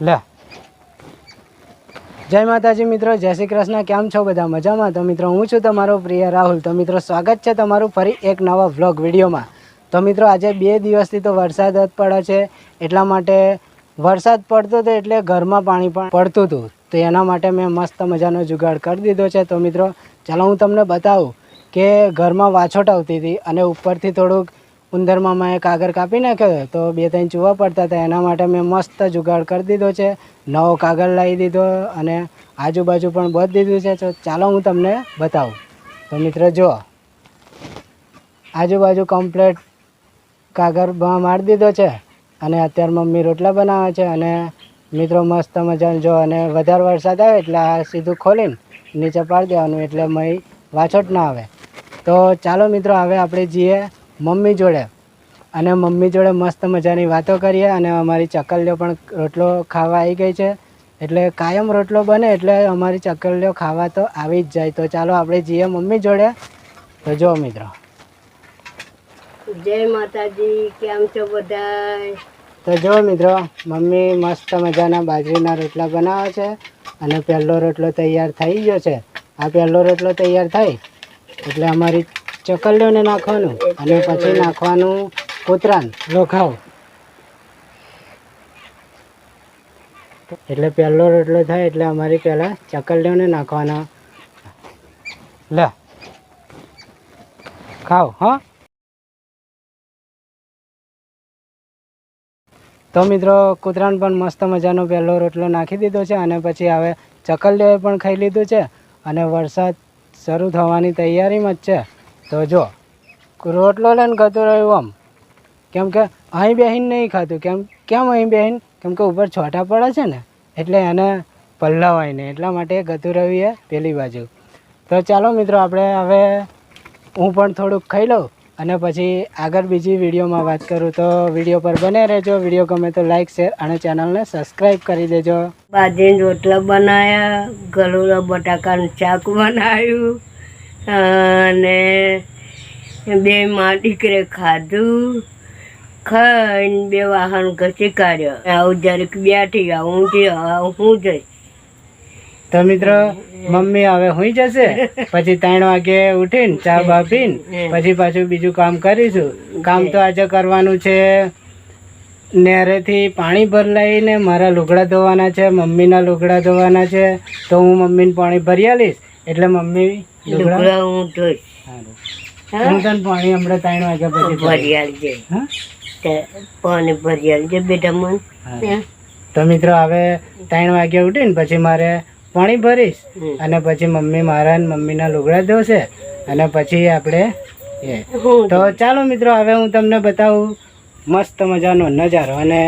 લે. જય માતાજી મિત્રો, જય શ્રી કૃષ્ણ. કેમ છો બધા? મજામાં? તો મિત્રો, હું છું તમારો પ્રિય રાહુલ. તો મિત્રો, સ્વાગત છે તમારું ફરી એક નવા વ્લોગ વિડીયોમાં. તો મિત્રો, આજે બે દિવસથી તો વરસાદ જ પડે છે. એટલા માટે વરસાદ પડતો હતો એટલે ઘરમાં પાણી પણ પડતું હતું. તો એના માટે મેં મસ્ત મજાનો જુગાડ કરી દીધો છે. તો મિત્રો, ચાલો હું તમને બતાવું કે ઘરમાં વાછોટ આવતી હતી અને ઉપરથી થોડુંક ઉંદર મામાએ કાગળ કાપી નાખ્યો તો બે ત્રણ ચૂવા પડતા હતા, એના માટે મેં મસ્ત જુગાડ કરી દીધો છે, નવો કાગળ લાવી દીધો અને આજુબાજુ પણ બધ દીધું છે. તો ચાલો હું તમને બતાવું. તો મિત્રો, જુઓ. આજુબાજુ કમ્પ્લેટ કાગર મારી દીધો છે અને અત્યારે મમ્મી રોટલા બનાવે છે અને મિત્રો મસ્ત મજાનું જો, અને વધારે વરસાદ આવે એટલે આ સીધું ખોલીને નીચે પાડી દેવાનું એટલે મય વાછોટ ના આવે. તો ચાલો મિત્રો, હવે આપણે જઈએ મમ્મી જોડે. અને મમ્મી જોડે મસ્ત મજાની વાતો કરીએ અને અમારી ચકલીઓ પણ રોટલો ખાવા આવી ગઈ છે. એટલે કાયમ રોટલો બને એટલે અમારી ચકલીઓ ખાવા તો આવી જ જાય. તો ચાલો આપણે જઈએ મમ્મી જોડે. તો જો મિત્રો. જય માતાજી કેમ છો બધા તો જો મિત્રો મમ્મી મસ્ત મજાના બાજરીના રોટલા બનાવે છે અને પહેલો રોટલો તૈયાર થઈ ગયો છે. આ પહેલો રોટલો તૈયાર થાય એટલે અમારી ચકલીઓને નાખવાનું અને પછી નાખવાનું કૂતરાન. લો ખાઓ એટલે પહેલો રોટલો થાય એટલે અમારી પહેલાં ચકલીઓને નાખવાના. લે. ખાઓ હા. તો મિત્રો કૂતરાને પણ મસ્ત મજાનો પહેલો રોટલો નાખી દીધો છે અને પછી હવે ચકલીઓએ પણ ખાઈ લીધું છે અને વરસાદ શરૂ થવાની તૈયારીમાં જ છે. તો જો, રોટલો લઈને ગતું રહ્યું આમ. કેમ કે અહીં બેહીને નહીં ખાતું કેમ કેમ અહીં બેહીને? કેમ કે ઉપર છોટા પડે છે ને, એટલે એને પલ્લાવાય નહીં એટલા માટે ગતું રહ્યું એ પેલી બાજુ. તો ચાલો મિત્રો, આપણે હવે હું પણ થોડુંક ખાઈ લઉં અને પછી આગળ બીજી વિડીયોમાં વાત કરું. તો વીડિયો પર બને રહેજો. વીડિયો ગમે તો લાઈક, શેર અને ચેનલને સબસ્ક્રાઈબ કરી દેજો. બાજરીના રોટલા બનાવ્યા ગલુડા બટાકાનું શાક બનાવ્યું. અને બે માં દીકરે ખાધું. ખાઈને બે વાહન ઘસી કાઢ્યો. આવું જરીક બેઠી આવું જે હું જઈશ તો મિત્રો મમ્મી હવે હુઈ જશે? પછી ત્રણ વાગે ઉઠીને ચા બા પીને પછી પાછું બીજું કામ કરીશું. કામ તો આજે કરવાનું છે. નેરેથી પાણી ભરલાઈને મારા લુગડા ધોવાના છે મમ્મીના લુગડા ધોવાના છે. તો હું મમ્મીને પાણી ભરી આલીશ. એટલે મમ્મી લુગડા? લુગડા હું જોઈશ હું? તને પાણી હમણાં ત્રણ વાગ્યા પછી ભરી આલજે. પાણી ભરી આલજે બેટા મન. તો મિત્રો હવે ત્રણ વાગ્યા ઉઠીને પછી મારે પાણી ભરીશ અને પછી મમ્મી મારા મમ્મીના લુગડા ધોશે અને પછી આપણે એ. તો ચાલો મિત્રો હવે હું તમને બતાવું મસ્ત મજાનો નજારો અને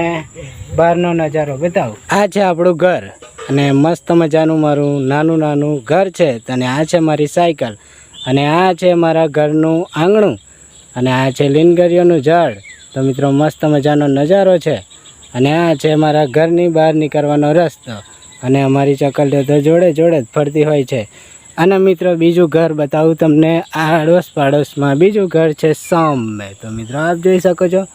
બહારનો નજારો. બતાવું. આ છે આપણું ઘર. અને મસ્ત મજાનું મારું નાનું નાનું ઘર છે. અને આ છે મારી સાયકલ. અને આ છે મારા ઘરનું આંગણું. અને આ છે લીનગરીઓનું ઝાડ. તો મિત્રો મસ્ત મજાનો નજારો છે. અને આ છે મારા ઘરની બહાર નીકળવાનો રસ્તો. અને અમારી ચકલીઓ તો જોડે જોડે જ ફરતી હોય છે. અને મિત્રો બીજું ઘર બતાવું તમને. આ આડોશ પાડોશમાં બીજું ઘર છે સામે. તો મિત્રો આપ જોઈ શકો છો.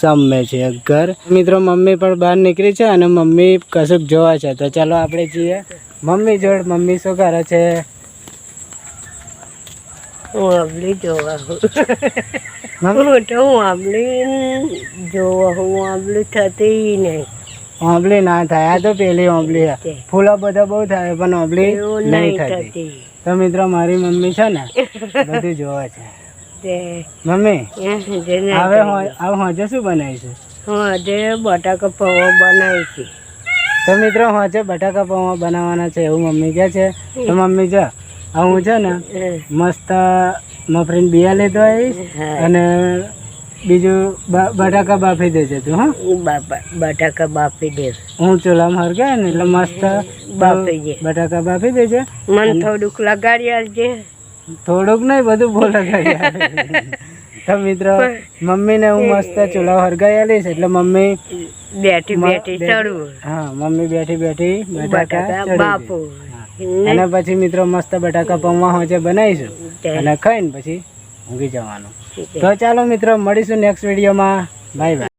સામે છે ઘર. મિત્રો મમ્મી પણ બહાર નીકળી છે અને મમ્મી કશુંક જોવા છે. તો ચાલો આપણે જઈએ. મમ્મી જોડ મમ્મી શું કરે છે? હું આંબલી જોવા હું તો હું આંબલી જોવા હું આંબલી થતી નહીં. ઓંબલી ના થાય. આ તો પેલી ઓંબલી છે. ફૂલો બધા બહુ થાય પણ એવું નહીં થતી. તો મિત્રો મારી મમ્મી છે ને બધું જોવા છે. મમ્મી હવે હવે હોજે શું બનાવી છે? હોજે બટાકા પૌવા બનાવી છે. તો મિત્રો હોજે બટાકા પૌવા બનાવવાના છે એવું મમ્મી કહે છે. તો મમ્મી જો હું છે ને મસ્ત મફરીને બિયા લેતો આવીશ અને બીજું બટાકા બાફી દેજે તું હા? બટાકા બાફી દે. હું ચૂલામાં હરગાય ને એટલે મસ્ત બાફી દે. બટાકા બાફી દેજે. મને થોડુંક લગાડી આવજે થોડુંક નહીં બધું બોલે તો મિત્રો મમ્મીને હું મસ્ત ચૂલા હરગાઈ આલીશ એટલે મમ્મી બેઠી બેઠી ચડવું. હા મમ્મી બેઠી બેઠી બટાકા બાપુ અને પછી મિત્રો મસ્ત બટાકા પૌવા હોજે બનાવીશું. અને ખાઈને પછી ઊંઘી જવાનું. તો. ચાલો મિત્રો મળીશું નેક્સ્ટ વિડીયોમાં બાય બાય